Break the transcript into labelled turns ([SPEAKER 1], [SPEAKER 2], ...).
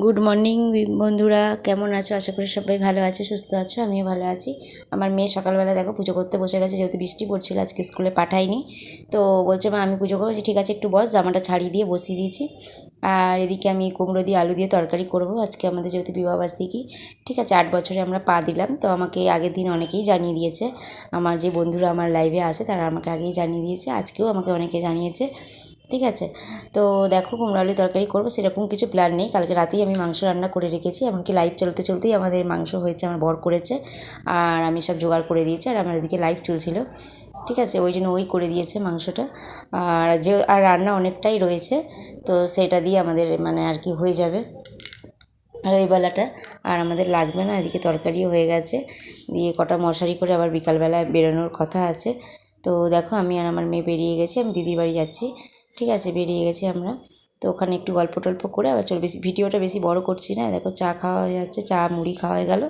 [SPEAKER 1] Good morning বন্ধুরা। কেমন আছো? আশা করি সবাই ভালো আছো, সুস্থ আছো, আমিও ভালো আছি। আমার মেয়ে সকালবেলা দেখো পুজো করতে বসে গেছে, যেহেতু বৃষ্টি পড়ছিল, আজকে স্কুলে পাঠাইনি তো বলছে, মা, আমি পুজো করব। ঠিক আছে, একটু বস, জামাটা ছাড়িয়ে দিয়ে বসিয়ে দিয়েছি। আর এদিকে আমি কুমড়ো দিয়ে আলু দিয়ে তরকারি করব। আজকে আমাদের যেহেতু বিবাহবার্ষিকী, ঠিক আছে, আট বছরে আমরা পা দিলাম। তো আমাকে আগের দিন অনেকেই জানিয়ে দিয়েছে। আমার যে বন্ধুরা আমার লাইভে আসে তারা আমাকে আগেই জানিয়ে দিয়েছে। আজকেও আমাকে অনেকে জানিয়েছে। ঠিক আছে? তো দেখো কুমড়ো আলু তরকারি করব, সেরকম কিছু প্ল্যান নেই। কালকে রাতেই আমি মাংস রান্না করে রেখেছি, এমনকি লাইভ চলতে চলতেই আমাদের মাংস হয়েছে, আমার বর করেছে। আর আমি সব জোগাড় করে দিয়েছি, আর আমার এদিকে লাইভ চলছিল। ঠিক আছে? ওই জন্য ওই করে দিয়েছে মাংসটা। আর যে, আর রান্না অনেকটাই রয়েছে, তো সেটা দিয়ে আমাদের মানে আর কি হয়ে যাবে। আর এই বেলাটা, আর আমাদের লাগবে না, এদিকে তরকারিও হয়ে গেছে। দিয়ে কটা মশারি করে আবার বিকালবেলায় বেরোনোর কথা আছে। তো দেখো আমি আর আমার মেয়ে বেরিয়ে গেছি, আমি দিদির বাড়ি যাচ্ছি। ঠিক আছে, বেরিয়ে গেছি আমরা। তো ওখানে একটু গল্প টল্প করে আবার চল, বেশি, ভিডিওটা বেশি বড় করছি না। দেখো চা খাওয়া হয়ে যাচ্ছে, চা, মুড়ি খাওয়া হয়ে গেল।